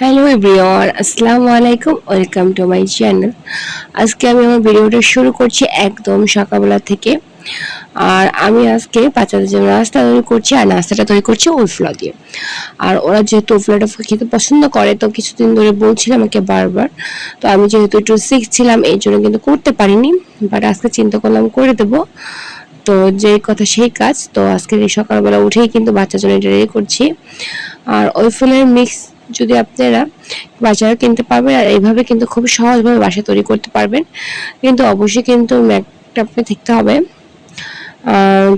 Hello everyone আসসালামু আলাইকুম welcome to my channel আজকে আমি আমার ভিডিওটা শুরু করছি একদম সকালবেলা থেকে। আর আমি আজকে বাচ্চাদের জন্য নাস্তা তৈরি করছি, আর নাস্তাটা তৈরি করছি ওলফ্লা দিয়ে। আর ওরা যেহেতু ওলফ্লাটা খেতে পছন্দ করে, তো কিছুদিন ধরে বলছিল আমাকে বারবার। তো আমি যেহেতু একটু শিখছিলাম এই জন্য কিন্তু করতে পারিনি। বাট আজকে চিন্তা করলাম করে দেবো। তো যে কথা সেই কাজ। তো আজকে সকালবেলা উঠেই কিন্তু বাচ্চার জন্য এটা রেডি করছি। আর ওই ফুলের মিক্স যদি আপনারা বাজারে কিনতে পারবেন আর এইভাবে কিন্তু খুব সহজভাবে বাসা তৈরি করতে পারবেন, কিন্তু অবশ্যই কিন্তু ম্যাকটা আপনি দেখতে হবে।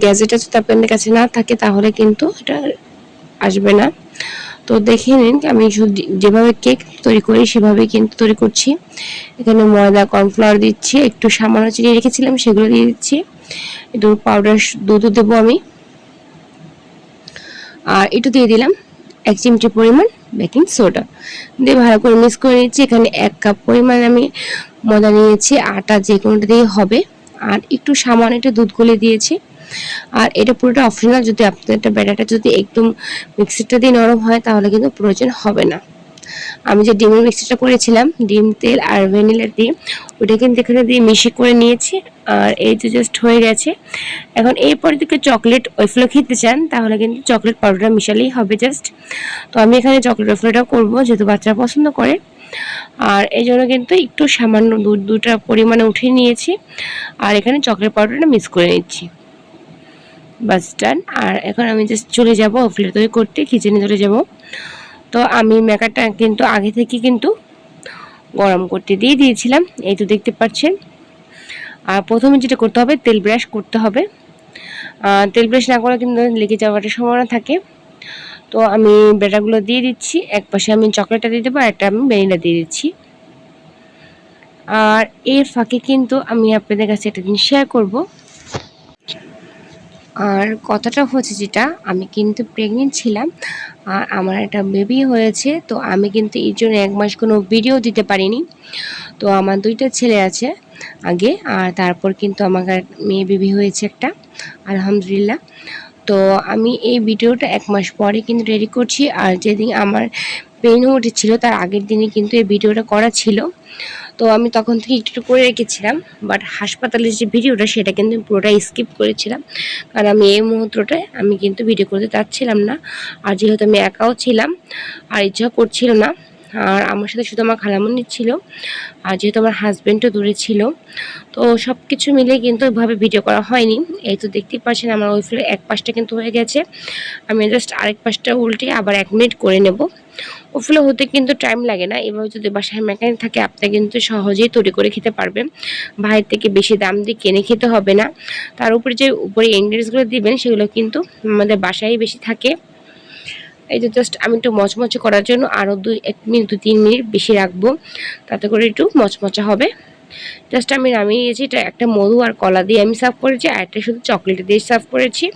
গ্যাজেটটা যদি আপনাদের কাছে না থাকে তাহলে কিন্তু এটা আসবে না। তো দেখে নিন, আমি যেভাবে কেক তৈরি করি সেভাবে কিন্তু তৈরি করছি। এখানে ময়দা কর্নফ্লাওয়ার দিচ্ছি, একটু সামান্য চিনি রেখেছিলাম, সেগুলো দিয়ে দিচ্ছি। একটু পাউডার দুধও দেবো আমি। আর একটু দিয়ে দিলাম, এক চিমটি পরিমাণ বেকিং সোডা দিয়ে ভালো করে মিক্স করে নিচ্ছি। এখানে এক কাপ পরিমাণ আমি ময়দা নিয়েছি, আটা যে কোনোটা দিয়ে হবে। আর একটু সামান্য একটু দুধ গলে দিয়েছি। আর এটা পুরোটা অপশনাল যদি আপনার ব্যাটারটা যদি একদম মিক্সিটা দিয়ে নরম হয়, তাহলে কিন্তু প্রয়োজন হবে না। আমি যে ডিমের মিক্সিটা করেছিলাম, ডিম, তেল আর ভ্যানিলা দিয়ে, ওটা কিন্তু এখানে দিয়ে মিশি করে নিয়েছি, আর এই যে জাস্ট হয়ে গেছে। এখন এরপর দিকে চকলেট ওয়েফলো খেতে চান, তাহলে কিন্তু চকলেট পাউডারটা মিশালেই হবে জাস্ট তো আমি এখানে চকলেট ওয়েফলোটা করব, যেহেতু বাচ্চারা পছন্দ করে। আর এই জন্য কিন্তু একটু সামান্য দুধ দুটা পরিমাণে উঠিয়ে নিয়েছি, আর এখানে চকলেট পাউডারটা মিক্স করে নিচ্ছি। বাস ডান আর এখন আমি জাস্ট চলে যাব ওফলে তৈরি করতে কিচেনে চলে যাব। তো আমি মেকারটা কিন্তু আগে থেকে কিন্তু গরম করতে দিয়ে দিয়েছিলাম, এই তো দেখতে পাচ্ছেন। আর প্রথমে যেটা করতে হবে, তেল ব্রাশ করতে হবে। তেল ব্রাশ না করলে কিন্তু লেগে যাওয়ার সম্ভাবনা থাকে। তো আমি ব্যাটারগুলো দিয়ে দিচ্ছি, এক পাশে আমি চকলেটটা দিয়ে দেবো, আর একটা আমি ভ্যানিলা দিয়ে দিচ্ছি। আর এর ফাঁকে কিন্তু আমি আপনাদের কাছে একটা জিনিস শেয়ার করব। আর কথাটা হচ্ছে যেটা, আমি কিন্তু প্রেগনেন্ট ছিলাম, আর আমার একটা বেবি হয়েছে, তো আমি কিন্তু এর জন্য এক মাস কোনো ভিডিও দিতে পারিনি। তো আমার দুইটা ছেলে আছে আগে, আর তারপর কিন্তু আমার মেয়ে বেবি হয়েছে একটা, আলহামদুলিল্লাহ। তো আমি এই ভিডিওটা এক মাস পরে কিন্তু রেডি করছি, আর যেদিন আমার পেন উঠেছিল তার আগের দিনে কিন্তু এই ভিডিওটা করা ছিল। তো আমি তখন থেকে একটু করে রেখেছিলাম বাট হাসপাতালের যে ভিডিওটা সেটা কিন্তু পুরোটাই স্কিপ করেছিলাম। কারণ আমি এই মুহূর্তটায় আমি কিন্তু ভিডিও করতে চাচ্ছিলাম না। আর যেহেতু আমি একাও ছিলাম, আর ইচ্ছা করছিল না আর আমার সাথে শুধু আমার খালামনি ছিল আর যেহেতু আমার হাজব্যান্ডও দূরে ছিল, তো সব কিছু মিলে কিন্তু ওইভাবে ভিডিও করা হয়নি। এই তো দেখতেই পাচ্ছেন আমার ওই ফিলে এক পাশটা কিন্তু হয়ে গেছে। আমি জাস্ট আরেক পাশটা উল্টে আবার এক মিনিট করে নেব। ওগুলো হতে কিন্তু টাইম লাগে না। এভাবে যদি বাসায় মেকানিক থাকে, আপনি কিন্তু সহজেই তৈরি করে খেতে পারবেন। বাইরের থেকে বেশি দাম দিয়ে কিনে খেতে হবে না। তার উপরে যে উপরে ইনগ্রিডিয়েন্টসগুলো দিবেন, সেগুলো কিন্তু আমাদের বাসায় বেশি থাকে। এই যে জাস্ট আমি একটু মচমচে করার জন্য আরও দুই, এক মিনিট দু তিন মিনিট বেশি রাখব। তাতে করে একটু মচমচা হবে। জাস্ট আমি নামিয়ে নিয়েছি, এটা একটা মধু আর কলা দিয়ে আমি সার্ভ করেছি, আর একটা শুধু চকলেট দিয়ে সার্ভ করেছি।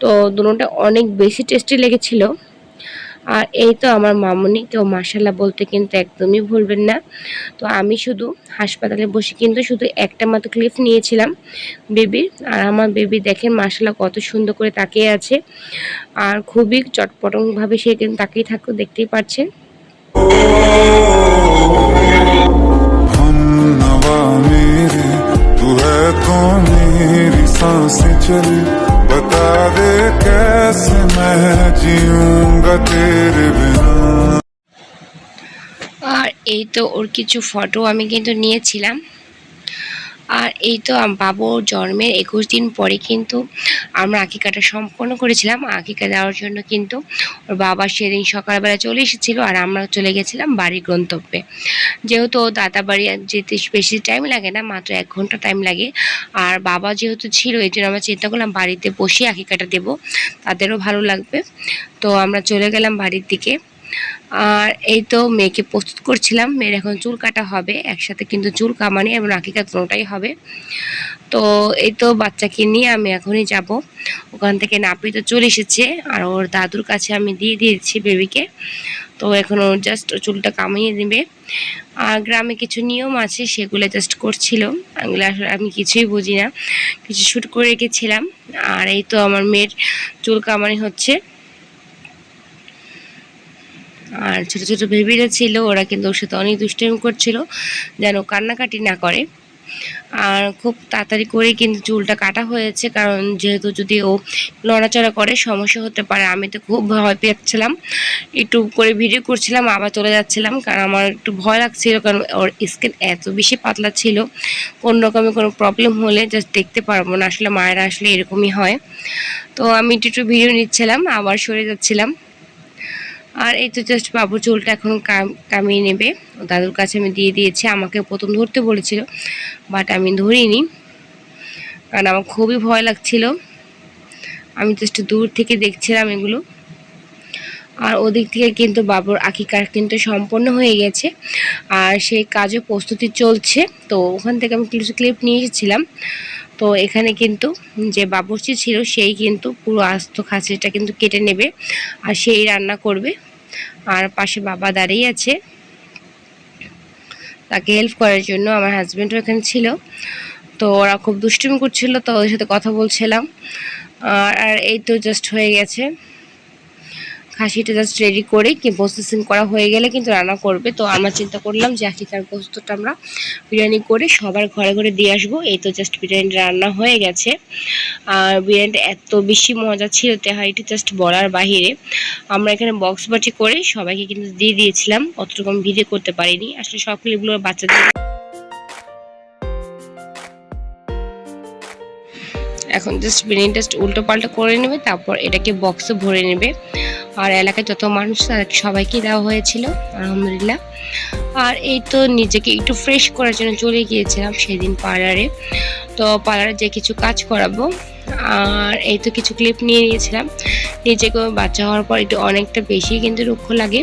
তো দুটোটা অনেক বেশি টেস্টি লেগেছিলো। আর এই তো আমার মামনি, তো মাসাল্লাহ বলতে কিন্তু একদমই ভুলবেন না। তো আমি শুধু হাসপাতালে বসে কিন্তু শুধু একটা মাত্র ক্লিপ নিয়েছিলাম বেবির আর আমার বেবি দেখেন মাসাল্লাহ কত সুন্দর করে তাকিয়ে আছে। আর খুবই চটপটংভাবে সে কিন্তু তাকিয়ে থাকো দেখতেই পাচ্ছেন बता दे कैसे मैं जीऊंगा तेरे बिना আর এই তো ওর কিছু ফটো আমি কিন্তু নিয়েছিলাম আর এই তো বাবুর জন্মের একুশ দিন পরে কিন্তু আমরা আঁকিকাটা সম্পন্ন করেছিলাম। আঁকিকা দেওয়ার জন্য কিন্তু ওর বাবা সেদিন সকালবেলা চলে এসেছিল আর আমরা চলে গেছিলাম বাড়ির গন্তব্যে। যেহেতু ও দাদা বাড়ি যেতে বেশি টাইম লাগে না, মাত্র এক ঘণ্টা টাইম লাগে। আর বাবা যেহেতু ছিল, এই জন্য আমরা চিন্তা করলাম বাড়িতে বসে আঁকিকাটা দেবো, তাদেরও ভালো লাগবে। তো আমরা চলে গেলাম বাড়ির দিকে। আর এই তো মেয়েকে প্রস্তুত করছিলাম। মেয়ের এখন চুল কাটা হবে, একসাথে কিন্তু চুল কামানি এবং আঁকিকা দুটোটাই হবে। তো এই তো বাচ্চাকে নিয়ে আমি এখনই যাব। ওখান থেকে নাপি তো চলে এসেছে আর ওর দাদুর কাছে আমি দিয়ে দিয়েছি বেবিকে। তো এখন ও জাস্ট চুলটা কামিয়ে নেবে আর গ্রামে কিছু নিয়ম আছে, সেগুলো জাস্ট করছিল। এগুলো আসলে আমি কিছুই বুঝি না কিছু শ্যুট করে রেখেছিলাম। আর এই তো আমার মেয়ের চুল কামানি হচ্ছে। আর ছোট ছোট বেবিরা ছিল, ওরা কিন্তু ওর সাথে অনেক দুষ্টামি করছিল, যেন কান্নাকাটি না করে। আর খুব তাড়াতাড়ি করে কিন্তু চুলটা কাটা হয়েছে, কারণ যেহেতু যদি ও নড়াচড়া করে, সমস্যা হতে পারে। আমি তো খুব ভয় পেয়েছিলাম একটু করে ভিডিও করছিলাম, আবার চলে যাচ্ছিলাম, কারণ আমার একটু ভয় লাগছিল, কারণ ওর স্কিন এত বেশি পাতলা ছিল। কোন রকমের কোনো প্রবলেম হলে জাস্ট দেখতে পারব না, আসলে মায়েরা আসলে এরকমই হয়। তো আমি একটু একটু ভিডিও নিচ্ছিলাম, আবার সরে যাচ্ছিলাম। আর এই তো জাস্ট বাবুর চুলটা এখন কাম- কামিয়ে নেবে। দাদুর কাছে আমি দিয়ে দিয়েছি আমাকে প্রথম ধরতে বলেছিল বাট আমি ধরিনি। কারণ আমার খুবই ভয় লাগছিল। আমি জাস্ট দূর থেকে দেখছিলাম এগুলো। আর ওদিক থেকে কিন্তু বাবুর আকিকার কিন্তু সম্পন্ন হয়ে গেছে। আর সেই কাজও প্রস্তুতি চলছে। তো ওখান থেকে আমি কিছু ক্লিপ নিয়ে এসেছিলাম। তো এখানে কিন্তু যে বাবুর্চি ছিল, সেই কিন্তু পুরো আস্ত খাসিটা কিন্তু কেটে নেবে আর সেই রান্না করবে। আর পাশে বাবা দাঁড়িয়ে আছে। তাকে হেল্প করার জন্য আমার হাজব্যান্ডও এখানে ছিল। তো ওরা খুব দুষ্টুমি করছিল, তো ওদের সাথে কথা বলছিলাম। আর আর এই তো জাস্ট হয়ে গেছে। খাসিটা জাস্ট রেডি করে কি প্রসেসিং করা হয়ে গেলে কিন্তু রান্না করবে। তো আমরা চিন্তা করলাম যে আখিকার গোস্তটা আমরা বিরিয়ানি করে সবার ঘরে ঘরে দিয়ে আসব। এই তো জাস্ট বিরিয়ানি রান্না হয়ে গেছে। আর বিরিয়ানিটা এত বেশি মজা ছিল তেহারিটি জাস্ট বলার বাহিরে। আমরা এখানে বক্স বাটি করে সবাইকে কিন্তু দিয়ে দিয়েছিলাম। অতটুকু আমি ভিডিও করতে পারিনি। আসলে সব ক্লিপগুলো বাচ্চাদের এখন জাস্ট বিরিয়ানি জাস্ট উল্টো পাল্টা করে নেবে, তারপর এটাকে বক্সে ভরে নেবে। আর এলাকায় যত মানুষ সবাইকে দেওয়া হয়েছিল, আলহামদুলিল্লাহ। আর এই তো নিজেকে একটু ফ্রেশ করার জন্য চলে গিয়েছিলাম সেদিন পার্লারে। তো পার্লারে যে কিছু কাজ করাবো, আর এই তো কিছু ক্লিপ নিয়ে নিয়েছিলাম। নিজেকে বাচ্চা হওয়ার পর একটু অনেকটা বেশি কিন্তু রুক্ষ লাগে।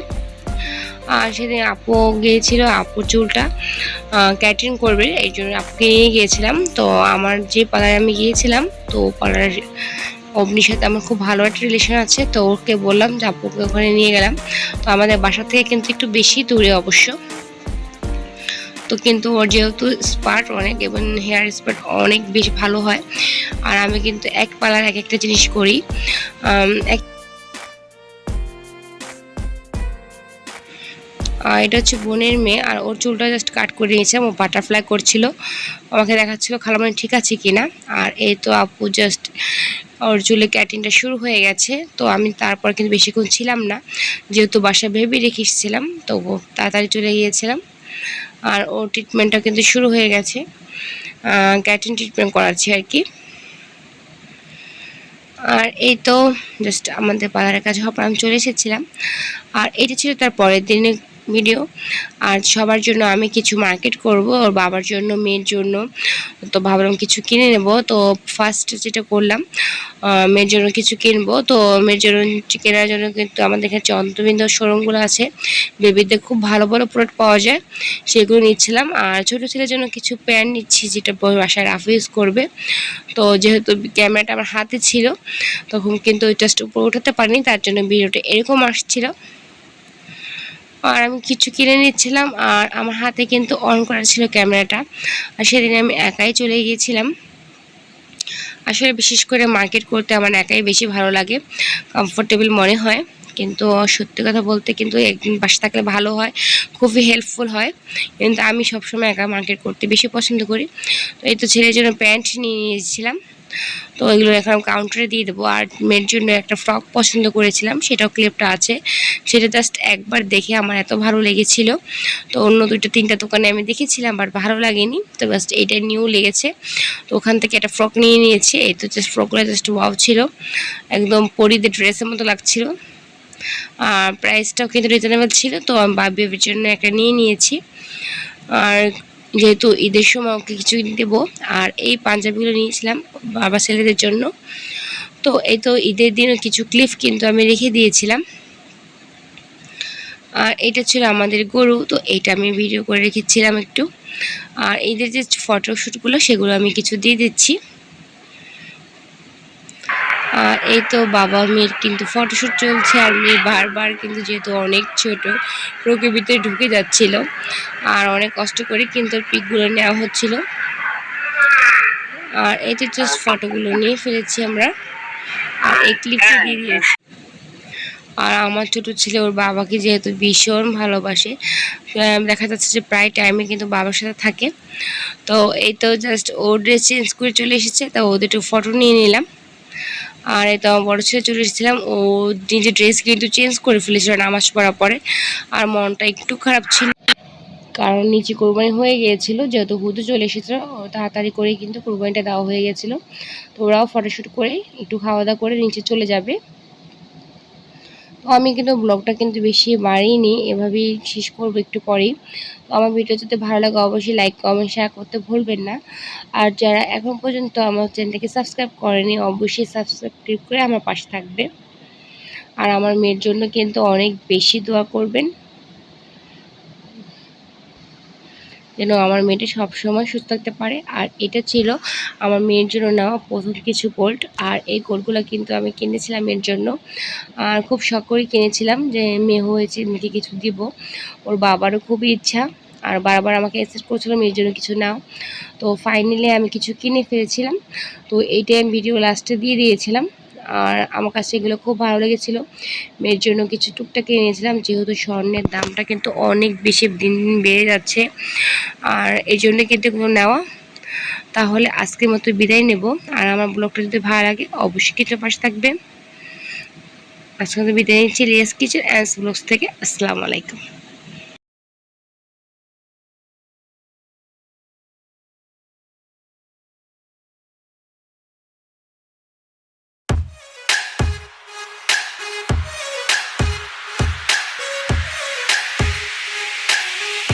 আর সেদিন আপু গিয়েছিল আপুর চুলটা ক্যাটারিং করবে, এই জন্য আপুকে নিয়ে গিয়েছিলাম। তো আমার যে পার্লারে আমি গিয়েছিলাম, তো পার্লার অবনির সাথে আমার খুব ভালো একটা রিলেশন আছে, তো ওকে বললাম যে আপুকে ওখানে নিয়ে গেলাম। তো আমাদের বাসা থেকে কিন্তু একটু বেশি দূরে অবশ্য। তো কিন্তু ওর যেহেতু স্পার্ট অনেক এবং হেয়ার স্পার্ট অনেক বেশ ভালো হয়। আর আমি কিন্তু এক পালার এক একটা জিনিস করি। এক এটা হচ্ছে বোনের মেয়ে, আর ওর চুলটা জাস্ট কাট করে নিয়েছিলাম ও বাটারফ্লাই করছিল। আমাকে দেখাচ্ছিল খালামানি ঠিক আছে কিনা? আর এই তো আপু জাস্ট ওর চুলে ক্যাটিনটা শুরু হয়ে গেছে। তো আমি তারপর কিন্তু বেশিক্ষণ ছিলাম না, যেহেতু বাসায় ভেবে রেখে এসেছিলাম, তো তাড়াতাড়ি চলে গিয়েছিলাম। আর ওর ট্রিটমেন্টটা কিন্তু শুরু হয়ে গেছে। ক্যাটিং ট্রিটমেন্ট করাচ্ছি আর কি। আর এই তো জাস্ট আমাদের পার্লারের কাছে হওয়ার পর আমি চলে এসেছিলাম। আর এটা ছিল তার পরের দিনের ভিডিও আর সবার জন্য আমি কিছু মার্কেট করব, ওর বাবার জন্য, মেয়ের জন্য। তো ভাবলাম কিছু কিনে নেব। তো ফার্স্ট যেটা করলাম মেয়ের জন্য কিছু কিনবো। তো মেয়ের জন্য কেনার জন্য কিন্তু আমাদের এখানে চন্দ্রবিন্দু শোরুমগুলো আছে। বেবিদের খুব ভালো ভালো প্রোডাক্ট পাওয়া যায়, সেগুলো নিচ্ছিলাম। আর ছোটো ছেলের জন্য কিছু প্যান্ট নিচ্ছি, যেটা বাসায় রাফ ইউজ করবে। তো যেহেতু ক্যামেরাটা আমার হাতে ছিল, তখন কিন্তু ওই জাস্ট উপরে উঠাতে পারিনি, তার জন্য ভিডিওটা এরকম আসছিল। আর আমি কিছু কিনে নিচ্ছিলাম, আর আমার হাতে কিন্তু অন করা ছিল ক্যামেরাটা। আর সেদিন আমি একাই চলে গিয়েছিলাম। আসলে বিশেষ করে মার্কেট করতে আমার একাই বেশি ভালো লাগে কমফোর্টেবল মনে হয়। কিন্তু সত্যি কথা বলতে কিন্তু একদিন পাশে থাকলে ভালো হয়, খুবই হেল্পফুল হয়। কিন্তু আমি সবসময় একা মার্কেট করতে বেশি পছন্দ করি। তো এই তো ছেলের জন্য প্যান্ট নিয়ে নিয়েছিলাম। তো এগুলো এখন কাউন্টারে দিয়ে দেবো। আর মেয়ের জন্য একটা ফ্রক পছন্দ করেছিলাম, সেটাও ক্লিপটা আছে। সেটা জাস্ট একবার দেখে আমার এত ভালো লেগেছিল। তো অন্য দুইটা, তিনটা দোকানে আমি দেখেছিলাম বাট ভালো লাগেনি। তো জাস্ট এইটা নিউ লেগেছে। তো ওখান থেকে একটা ফ্রক নিয়ে নিয়েছি। এই তো জাস্ট ফ্রকগুলো জাস্ট ওয়াও ছিল। একদম পরিদের ড্রেসের মতো লাগছিল। আর প্রাইসটাও কিন্তু রিজনেবল ছিল। তো আমি বাবির জন্য একটা নিয়ে নিয়েছি। আর যেহেতু ঈদের সময় ওকে কিছু দেবো, আর এই পাঞ্জাবিগুলো নিয়েছিলাম বাবা ছেলেদের জন্য। তো এই তো ঈদের দিনও কিছু ক্লিপ কিন্তু আমি রেখে দিয়েছিলাম। আর এটা ছিল আমাদের গরু, তো এটা আমি ভিডিও করে রেখেছিলাম একটু। আর ঈদের যে ফটোশ্যুটগুলো সেগুলো আমি কিছু দিয়ে দিচ্ছি। এই তো বাবা মেয়ের কিন্তু ফটোশ্যুট চলছে আর মেয়ে বারবার কিন্তু যেহেতু অনেক ছোট ভিতরে ঢুকে যাচ্ছিল। আর অনেক কষ্ট করে কিন্তু পিকগুলো নেওয়া হচ্ছিল। আর এই তো জাস্ট ফটোগুলো নিয়ে ফেলেছি আমরা। আর এই ক্লিপটা দিয়ে দিয়েছি। আর আমার ছোট ছেলে, ওর বাবাকে যেহেতু ভীষণ ভালোবাসে দেখা যাচ্ছে যে প্রায় টাইমে কিন্তু বাবার সাথে থাকে। তো এই তো জাস্ট ও ড্রেস চেঞ্জ করে চলে এসেছে, তো ওদের একটু ফটো নিয়ে নিলাম। আর এই তো আমার বড় ছেলে চলে এসেছিলাম। ও নিজের ড্রেস কিন্তু চেঞ্জ করে ফেলেছিল নামাজ পড়ার পরে। আর মনটা একটু খারাপ ছিল। কারণ নিচে কোরবানি হয়ে গিয়েছিল, যেহেতু হুদু চলে এসেছিল তাড়াতাড়ি করে কিন্তু কোরবানিটা দেওয়া হয়ে গেছিল তো ওরাও ফটোশ্যুট করে একটু খাওয়া দাওয়া করে নিচে চলে যাবে। তো আমি কিন্তু ব্লগটা কিন্তু বেশি বাড়িনি, এভাবেই শেষ করব একটু পরেই। তো আমার ভিডিও যদি ভালো লাগে অবশ্যই লাইক কমেন্ট শেয়ার করতে ভুলবেন না। আর যারা এখন পর্যন্ত আমার চ্যানেলটাকে সাবস্ক্রাইব করেনি, অবশ্যই সাবস্ক্রাইব করে আমার পাশে থাকবে আর আমার মেয়ের জন্য কিন্তু অনেক বেশি দোয়া করবেন। যেন আমার মেয়েটা সবসময় সুস্থ থাকতে পারে। আর এটা ছিল আমার মেয়ের জন্য নেওয়া প্রথম কিছু গোল্ড আর এই গোল্ডগুলো কিন্তু আমি কিনেছিলাম এর জন্য। আর খুব শখ করে কিনেছিলাম যে মেয়ে হয়েছে, মেয়েকে কিছু দিব। ওর বাবারও খুবই ইচ্ছা। আর বারবার আমাকে এসেস করছিল, মেয়ের জন্য কিছু নাও। তো ফাইনালি আমি কিছু কিনে ফেলেছিলাম। তো এইটাই আমি ভিডিও লাস্টে দিয়ে দিয়েছিলাম। আর আমার কাছে এগুলো খুব ভালো লেগেছিল। মেয়ের জন্য কিছু টুকটাক কিনে নিয়েছিলাম, যেহেতু স্বর্ণের দামটা কিন্তু অনেক বেশি দিন দিন বেড়ে যাচ্ছে। আর এই জন্য কিন্তু নেওয়া। তাহলে আজকের মতো বিদায় নেব। আর আমার ব্লগটা যদি ভালো লাগে, অবশ্যই কিছু পাশে থাকবে। আজকে বিদায় নিচ্ছি লিয়াস কিচেন অ্যান্ড ব্লগস থেকে। আসসালামু আলাইকুম।